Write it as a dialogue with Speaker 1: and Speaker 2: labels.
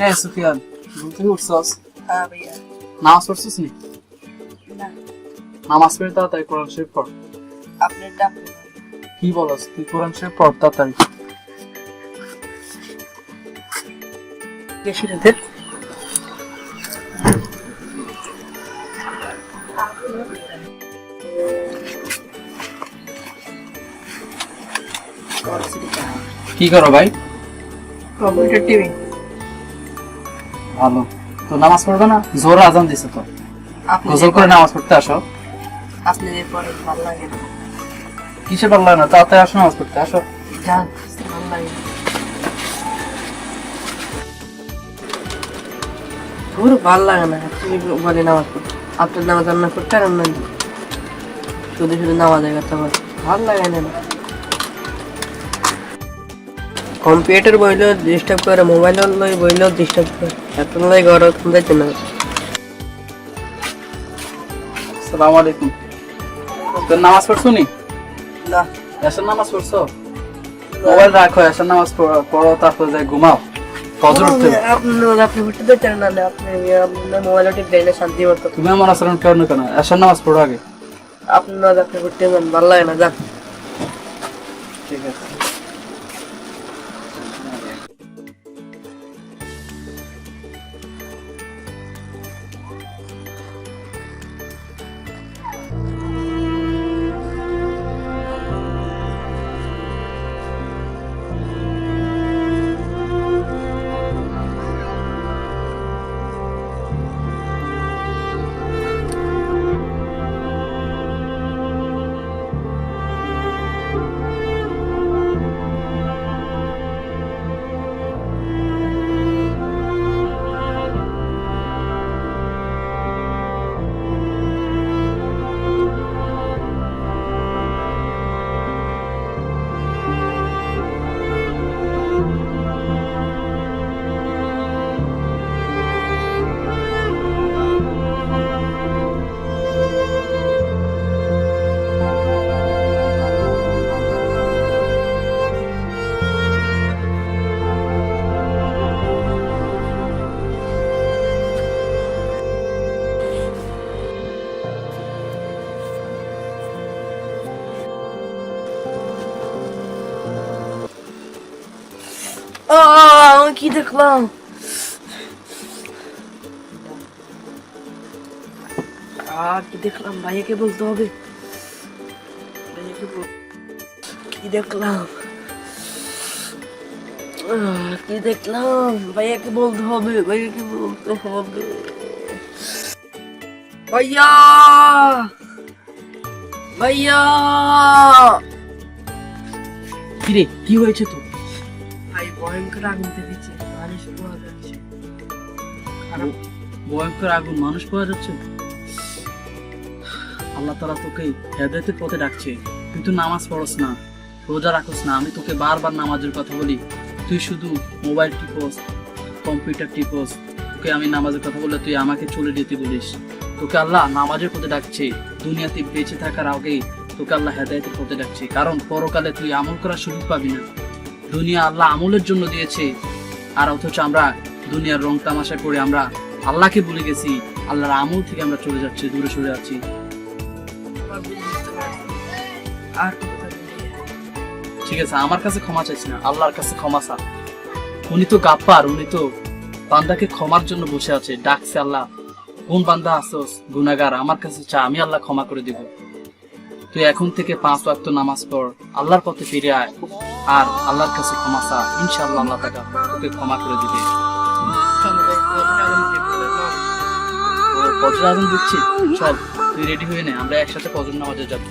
Speaker 1: রে সুফিয়ান ঘুম থেকে উঠছস?
Speaker 2: হ্যাঁ ভাইয়া।
Speaker 1: নামাজ পড়ছিস নি?
Speaker 2: না।
Speaker 1: নামাজ পড়ে তাড়াতাড়ি কোরআন শরীফ পড়।
Speaker 2: আপনি ডাক
Speaker 1: কি বলস তুই কোরআন শরীফ পড় তাড়াতাড়ি।
Speaker 2: বেশি রাতে?
Speaker 1: কি করো ভাই?
Speaker 2: Computer TV.
Speaker 1: ভালো। তো নামাজ পড়বে না? জোর আজান দিছে তো। গোসল করে নামাজ পড়তে আসো।
Speaker 2: আপনি যে পরে ভালো লাগে না।
Speaker 1: কিসে পারলা না? তাড়াতাড়ি আসো নামাজ পড়তে আসো।
Speaker 2: যান ভালো লাগে পুরো ভালো লাগে না। তুমি বলে নামাজ পড়তে আপনার নামাজ রান্না করতে অন্য শুধু শুধু নামাজের কথা বলে ভালো লাগে না কম্পিউটার বইলেও ডিস্টার্ব করে মোবাইল লই বইলেও ডিস্টার্ব করে। এত লই ঘর যাইতে না।
Speaker 1: সালাম আলাইকুম। তোর নামাজ পড়ছো নি?
Speaker 2: না।
Speaker 1: এসার নামাজ পড়ছো? মোবাইল রাখো এসার নামাজ পড়ো- তারপর যাই ঘুমাও। ফজর উঠতে।
Speaker 2: আপনি আপনি ঘুরতে দিতেন না না, আপনি মোবাইল টিপ শান্তি মতো।
Speaker 1: তুমি আমার আচরণ কেন কেন? এসার নামাজ পড়ো আগে।
Speaker 2: আপনি ঘুরতে যান ভালো লাগে না যান।
Speaker 1: ঠিক আছে।
Speaker 2: আহ, আমি কি দেখলাম আহ, কি দেখলাম ভাইয়াকে বলতে হবে কি দেখলাম কি দেখলাম ভাইয়াকে বলতে হবে ভাইয়াকে বলতে হবে ভাইয়া ভাইয়া
Speaker 1: কিরে কি হয়েছে তো
Speaker 2: ভাই, ভয়ঙ্কর আগুন দেখেছি। মানুষ যাচ্ছে।
Speaker 1: ভয়ঙ্কর আগুন, মানুষ যাচ্ছে আল্লাহ তোকে হেদায়তের পথে ডাকছে। নামাজ পড়স না, রোজা রাখস না। আমি তোকে বারবার নামাজের কথা বলি। তুই শুধু মোবাইল টিপস, কম্পিউটার টিপস, তোকে আমি নামাজের কথা বললে তুই আমাকে চলে যেতে বলিস। তোকে আল্লাহ নামাজের পথে ডাকছে। দুনিয়াতে বেঁচে থাকার আগেই তোকে আল্লাহ হেদায়তের পথে ডাকছে। কারণ পরকালে তুই আমল করার সুযোগ পাবি না। দুনিয়া আল্লাহ আমলের জন্য দিয়েছে। আর অথচ আমরা দুনিয়ার রং তামাশা করে আমরা আল্লাহকে ভুলে গেছি। আল্লাহর আমল থেকে আমরা চলে যাচ্ছি, দূরে সরে যাচ্ছি ঠিক আছে, আমার কাছে ক্ষমা চাইছি না, আল্লাহর কাছে ক্ষমা চা উনি তো গাপ্পার উনি তো বান্দাকে ক্ষমার জন্য বসে আছে, ডাকছে আল্লাহ, কোন বান্দা আসোস গুনাগার আমার কাছে চা, আমি আল্লাহ ক্ষমা করে দিব। তুই এখন থেকে পাঁচ ওয়াক্ত নামাজ পড়, আল্লাহর পথে ফিরে আয়। আর আল্লাহর কাছে ক্ষমা চা ইনশাআল্লাহ আল্লাহ তাকে ওকে ক্ষমা করে দিবে। ও ফজর দিচ্ছি। চল তুই রেডি হয়ে নে আমরা একসাথে ফজর নামাজে যাব।